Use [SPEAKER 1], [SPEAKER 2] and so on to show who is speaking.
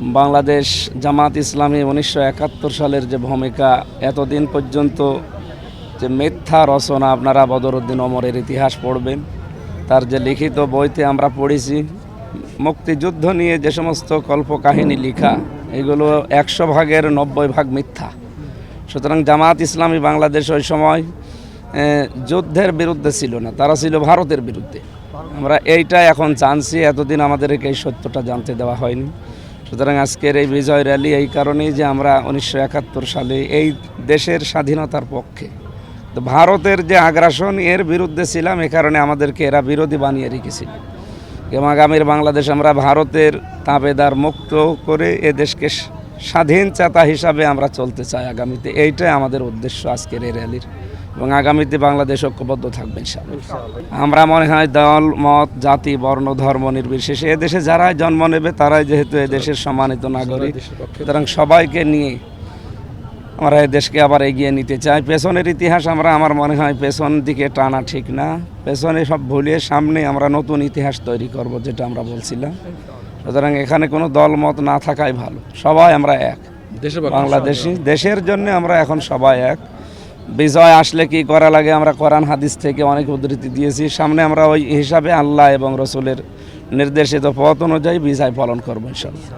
[SPEAKER 1] বাংলাদেশ জামাত ইসলামী উনিশশো একাত্তর সালের যে ভূমিকা, এতদিন পর্যন্ত যে মিথ্যা রচনা আপনারা বদরুদ্দিন অমরের ইতিহাস পড়বেন, তার যে লিখিত বইতে আমরা পড়েছি, মুক্তিযুদ্ধ নিয়ে যে সমস্ত কল্পকাহিনী লেখা, এগুলো একশো ভাগের নব্বই ভাগ মিথ্যা। সুতরাং জামাত ইসলামী বাংলাদেশ ওই সময় যুদ্ধের বিরুদ্ধে ছিল না, তারা ছিল ভারতের বিরুদ্ধে। আমরা এইটা এখন জানছি, এতদিন আমাদেরকে এই সত্যটা জানতে দেওয়া হয়নি। সুতরাং আজকের এই বিজয় র্যালি এই কারণেই যে আমরা উনিশশো একাত্তর সালে এই দেশের স্বাধীনতার পক্ষে। তো ভারতের যে আগ্রাসন, এর বিরুদ্ধে ছিলাম, এ কারণে আমাদেরকে এরা বিরোধী বানিয়ে রেখেছিল। এবং আগামীর বাংলাদেশ আমরা ভারতের তাবেদার মুক্ত করে এ দেশকে স্বাধীন চেতা হিসাবে আমরা চলতে চাই আগামীতে। এইটাই আমাদের উদ্দেশ্য আজকের এই র্যালির। এবং আগামীতে বাংলাদেশ ঐক্যবদ্ধ থাকবে ইনশাআল্লাহ। আমরা মনে হয় দল মত জাতি বর্ণ ধর্ম নির্বিশেষে এদেশে যারাই জন্ম নেবে তারাই যেহেতু এদেশের সম্মানিত নাগরিক। সুতরাং সবাইকে নিয়ে আমরা দেশকে আবার এগিয়ে নিতে চাই। পেছনের ইতিহাস আমরা আমার মনে হয় পেছন দিকে টানা ঠিক না। পেছনে সব ভুলিয়ে সামনে আমরা নতুন ইতিহাস তৈরি করব যেটা আমরা বলছিলাম। সুতরাং এখানে কোনো দল মত না থাকাই ভালো। সবাই আমরা এক। বাংলাদেশি দেশের জন্য আমরা এখন সবাই এক। বিজয় আসলে কি করা লাগে? আমরা কোরআন, হাদিস থেকে অনেক উদ্ধৃতি দিয়েছি। সামনে আমরা ওই হিসাবে আল্লাহ এবং রসুলের নির্দেশিত পথ অনুযায়ী বিজয় পালন করব ইনশাল্লাহ